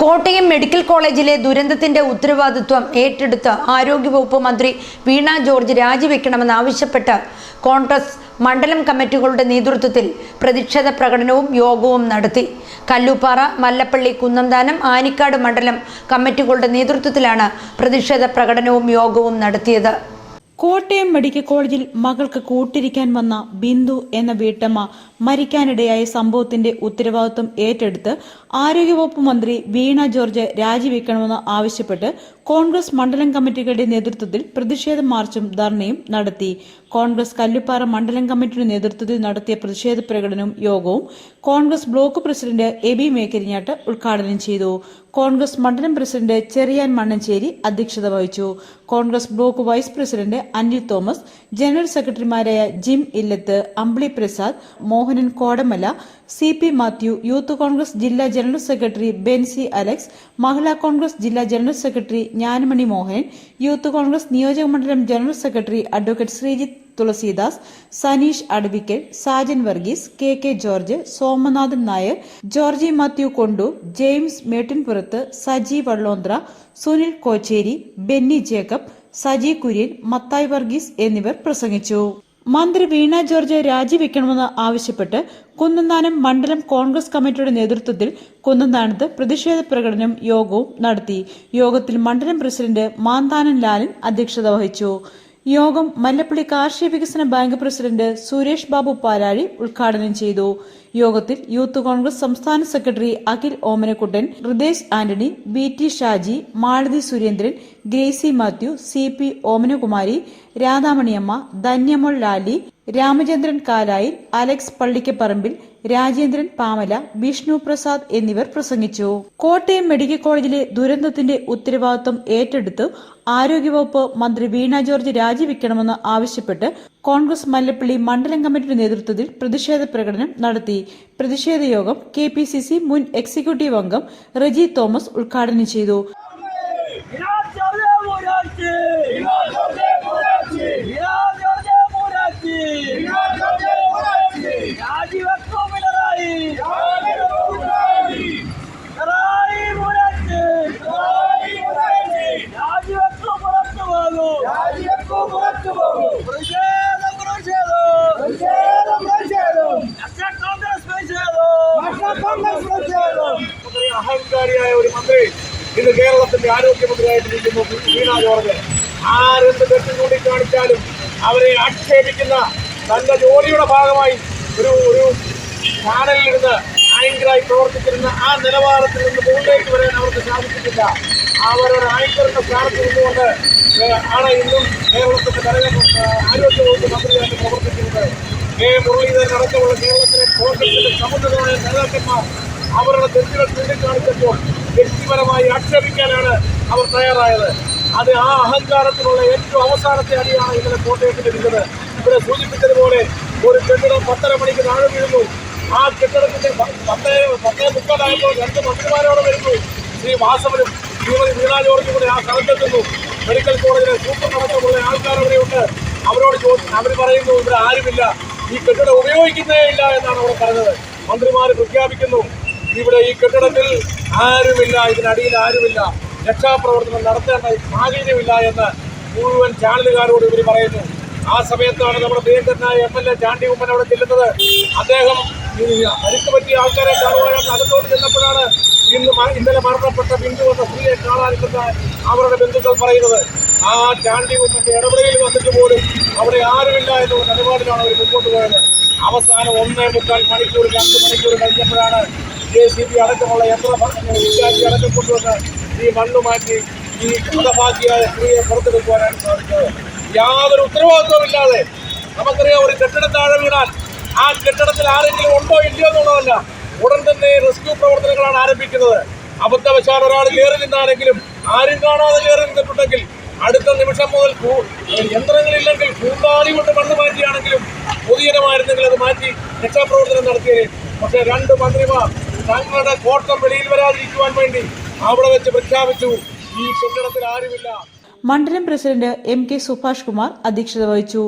Kottayam medical കോളേജിലെ ദുരന്തത്തിന്റെ ഉത്തരവാദിത്വം ഏറ്റെടുത്ത് ആരോഗ്യവകുപ്പ് മന്ത്രി വീണ ജോർജ് രാജിവെക്കണമെന്നാവശ്യപ്പെട്ട് കോൺഗ്രസ് മണ്ഡലം കമ്മിറ്റികളുടെ നേതൃത്വത്തിൽ പ്രതിഷേധ പ്രകടനവും യോഗവും നടത്തി. കല്ലുപ്പാറ മല്ലപ്പള്ളി കുന്നംദാനം ആനിക്കാട് മണ്ഡലം കമ്മിറ്റികളുടെ നേതൃത്വത്തിലാണ് പ്രതിഷേധ പ്രകടനവും യോഗവും നടത്തിയത്. കോട്ടയം മെഡിക്കൽ കോളേജിൽ മകൾക്ക് കൂട്ടിരിക്കാൻ വന്ന ബിന്ദു എന്ന വീട്ടമ്മ മരിക്കാനിടയായ സംഭവത്തിന്റെ ഉത്തരവാദിത്വം ഏറ്റെടുത്ത് ആരോഗ്യവകുപ്പ് മന്ത്രി വീണ ജോർജ് രാജിവെക്കണമെന്ന് ആവശ്യപ്പെട്ട് കോൺഗ്രസ് മണ്ഡലം കമ്മിറ്റികളുടെ നേതൃത്വത്തിൽ പ്രതിഷേധ മാർച്ചും ധർണയും നടത്തി. കോൺഗ്രസ് കല്ലുപ്പാറ മണ്ഡലം കമ്മിറ്റിയുടെ നേതൃത്വത്തിൽ നടത്തിയ പ്രതിഷേധ പ്രകടനവും യോഗവും കോൺഗ്രസ് ബ്ലോക്ക് പ്രസിഡന്റ് എബി മേക്കരിഞ്ഞാട്ട് ഉദ്ഘാടനം ചെയ്തു. കോൺഗ്രസ് മണ്ഡലം പ്രസിഡന്റ് ചെറിയാൻ മണ്ണഞ്ചേരി അധ്യക്ഷത വഹിച്ചു. Congress block vice president Anil Thomas general സെക്രട്ടറിമാരായ Jim Illath Ambili Prasad Mohanan Kodamala C P Mathew youth Congress ജില്ലാ general secretary Benzy Alex Mahila Congress ജില്ലാ general secretary Jnanamani Mohanan youth Congress നിയോജക മണ്ഡലം general secretary advocate Sreejith Thulasidas Saneesh അഡ്വിക്കൽ Sajan Varghese K K George Somanathan Nair Georgy Mathew കൊണ്ടു James Mettinpurath Saji Vallondra Sunil Kocheri Benny Jacob Saji Kurian Mathai Varghese എന്നിവർ പ്രസംഗിച്ചു. മന്ത്രി വീണ George രാജിവെക്കണമെന്ന് ആവശ്യപ്പെട്ട് കുന്നന്താനം മണ്ഡലം കോൺഗ്രസ് കമ്മിറ്റിയുടെ നേതൃത്വത്തിൽ കുന്നന്താനത്ത് പ്രതിഷേധ പ്രകടനം യോഗവും നടത്തി. യോഗത്തിൽ മണ്ഡലം പ്രസിഡന്റ് മാന്താനൻ ലാലിൻ അധ്യക്ഷത വഹിച്ചു. യോഗം മല്ലപ്പള്ളി കാർഷിക വികസന ബാങ്ക് പ്രസിഡന്റ് സുരേഷ് ബാബു പാലാഴി ഉദ്ഘാടനം ചെയ്തു. യോഗത്തിൽ യൂത്ത് കോൺഗ്രസ് സംസ്ഥാന secretary Akhil Omanakkuttan Hridesh Antony B T Shaji Malathi Surendran Gracy Mathew C P Omanakumari Radhamaniyamma Dhanyamol Lali Ramachandran Kalayil Alex Pallikkaparambil Rajendran Pamala Vishnu Prasad എന്നിവർ പ്രസംഗിച്ചു. കോട്ടയം മെഡിക്കൽ കോളേജിലെ ദുരന്തത്തിന്റെ ഉത്തരവാദിത്വം ഏറ്റെടുത്ത് ആരോഗ്യവകുപ്പ് മന്ത്രി വീണ ജോർജ് രാജിവെക്കണമെന്ന് ആവശ്യപ്പെട്ട് കോൺഗ്രസ് മല്ലപ്പള്ളി മണ്ഡലം കമ്മിറ്റിയുടെ നേതൃത്വത്തിൽ പ്രതിഷേധ പ്രകടനം നടത്തി. പ്രതിഷേധ യോഗം കെ പി സി സി മുൻ എക്സിക്യൂട്ടീവ് അംഗം റെജി തോമസ് ഉദ്ഘാടനം ചെയ്തു. അഹങ്കാരിയായ ഒരു മന്ത്രി ഇന്ന് കേരളത്തിന്റെ ആരോഗ്യമന്ത്രിയായിട്ടിരിക്കുന്നു വീണ ജോർജ്. ആരെന്ത് തെറ്റ് ചൂണ്ടിക്കാണിച്ചാലും അവരെ ആക്ഷേപിക്കുന്ന തന്റെ ജോലിയുടെ ഭാഗമായി ഒരു ഒരു ചാനലിലിരുന്ന് ആങ്കറായി പ്രവർത്തിച്ചിരുന്ന ആ നിലവാരത്തിൽ നിന്ന് മുകളിലേക്ക് വരാൻ അവർക്ക് സാധിച്ചിട്ടില്ല. അവർ അവരുടെ ആങ്കറിന്റെ സ്ഥാനത്ത് നിന്നുകൊണ്ട് ആണ് ഇന്നും കേരളത്തിന്റെ കരക ആരോഗ്യ വകുപ്പ് മന്ത്രിയായിട്ട് പ്രവർത്തിക്കുന്നത്. കെ. മുരളീധരൻ അടക്കമുള്ള കേരളത്തിലെ കോൺഗ്രസിന്റെ സമുന്നതമായ നേതാക്കന്മാർ അവരുടെ തെറ്റുകൾ ചൂണ്ടിക്കാണിച്ചപ്പോൾ വ്യക്തിപരമായി ആക്ഷേപിക്കാനാണ് അവർ തയ്യാറായത്. അത് ആ അഹങ്കാരത്തിനുള്ള ഏറ്റവും അവസാനത്തെ അടിയാണ് ഇന്നലെ കോട്ടയത്ത് ലഭിച്ചത് ഇവിടെ സൂചിപ്പിച്ചതുപോലെ ഒരു കെട്ടിടം പത്തര മണിക്ക് താഴെ വീഴുന്നു. ആ കെട്ടിടത്തിന്റെ പത്തേ പത്തേ മുപ്പതായപ്പോൾ രണ്ട് മന്ത്രിമാരോട് വരുന്നു. ശ്രീ വാസവനും ശ്രീമതി വീണ ജോർജും കൂടെ ആ സ്ഥലത്തെത്തുന്നു. മെഡിക്കൽ കോളേജിലെ സൂപ്പർ അടക്കമുള്ള ആൾക്കാർ അവിടെയുണ്ട്. അവരോട് ചോദിച്ചു അവർ പറയുന്നു ഇവിടെ ആരുമില്ല. ഈ കെട്ടിടം ഉപയോഗിക്കുന്നേ ഇല്ല എന്നാണ് അവിടെ പറഞ്ഞത്. മന്ത്രിമാർ പ്രഖ്യാപിക്കുന്നു. ഇവിടെ ഈ കെട്ടിടത്തിൽ ആരുമില്ല ഇതിനടിയിൽ ആരുമില്ല. രക്ഷാപ്രവർത്തനം നടത്തേണ്ട സാഹചര്യമില്ല എന്ന് മുഴുവൻ ചാനലുകാരോട് ഇവർ പറയുന്നു. ആ സമയത്താണ് നമ്മുടെ പ്രിയങ്കരനായ M L A Chandy Oommen അവിടെ ചെല്ലുന്നത്. അദ്ദേഹം അരിക്ക് പറ്റിയ ആൾക്കാരെ കാണുവാനായിട്ട് അകത്തോട്ട് ചെന്നപ്പോഴാണ് ഇന്ന് ഇന്നലെ മരണപ്പെട്ട ബിന്ദു എന്ന സ്ത്രീയെ കാണാനില്ലെന്ന് അവരുടെ ബന്ധുക്കൾ പറയുന്നത്. ആ ചാണ്ടി ഉമ്മന്റെ ഇടപെടലിൽ വന്നിട്ട് പോലും അവിടെ ആരുമില്ല എന്നുള്ള നിലപാടിലാണ് അവർ മുമ്പോട്ട് പോയത്. അവസാനം ഒന്നേ മുക്കാൽ മണിക്കൂർ രണ്ട് മണിക്കൂർ കഴിഞ്ഞപ്പോഴാണ് ജെ സി ബി അടക്കമുള്ള യന്ത്ര വിദ്യാർത്ഥി അടക്കം കൊണ്ടുവന്ന് ഈ മണ്ണ് മാറ്റി ഈ ഹതഭാഗ്യയായ സ്ത്രീയെ പുറത്തെടുക്കുവാനാണ് സാധിച്ചത്. യാതൊരു ഉത്തരവാദിത്വമില്ലാതെ നമുക്കറിയാം ഒരു കെട്ടിടം താഴെ വീണാൽ ആ കെട്ടിടത്തിൽ ആരെങ്കിലും ഉണ്ടോ ഇല്ലയോ എന്നുള്ളതല്ല. ഉടൻ തന്നെ റെസ്ക്യൂ പ്രവർത്തനങ്ങളാണ് ആരംഭിക്കുന്നത്. അബദ്ധവശാൽ ഒരാൾ കയറി നിന്നാണെങ്കിലും ആരും കാണാതെ കയറി നിന്നിട്ടുണ്ടെങ്കിൽ അടുത്ത നിമിഷം മുതൽ യന്ത്രങ്ങളില്ലെങ്കിൽ കൂട്ടാളി കൊണ്ട് മണ്ണ് മാറ്റിയാണെങ്കിലും രക്ഷാപ്രവർത്തനം നടത്തിയത് പക്ഷേ രണ്ട് മന്ത്രിമാർ തങ്ങളുടെ കോട്ടം വെളിയിൽ വരാതിരിക്കുവാൻ വേണ്ടി അവിടെ വെച്ച് പ്രഖ്യാപിച്ചു. ഈ കെട്ടിടത്തിൽ ആരുമില്ല. മണ്ഡലം president M K Subhash Kumar അധ്യക്ഷത വഹിച്ചു.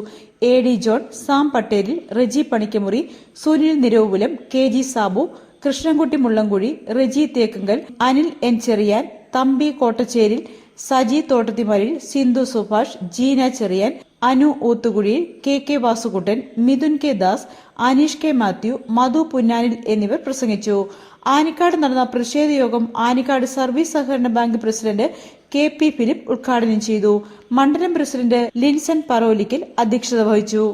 A D John Sam Pattelil Reji Panikkamuri Sunil Nirokulam K G Sabu Krishnankutty Mullamkuzhi Reji Thekkunkal Anil N Cherian Thampi Kottacheril Saji Thottathimalil Sindhu Subhash Jeena Cherian Anu Oothukuzhiyil K K Vasukuttan Mithun K Das Aneesh K Mathew Madhu Punnanil എന്നിവർ പ്രസംഗിച്ചു. ആനിക്കാട് നടന്ന പ്രതിഷേധ യോഗം Anikkad service സഹകരണ bank president K P Philip ഉദ്ഘാടനം ചെയ്തു. മണ്ഡലം president Linson പറോലിക്കൽ അധ്യക്ഷത വഹിച്ചു.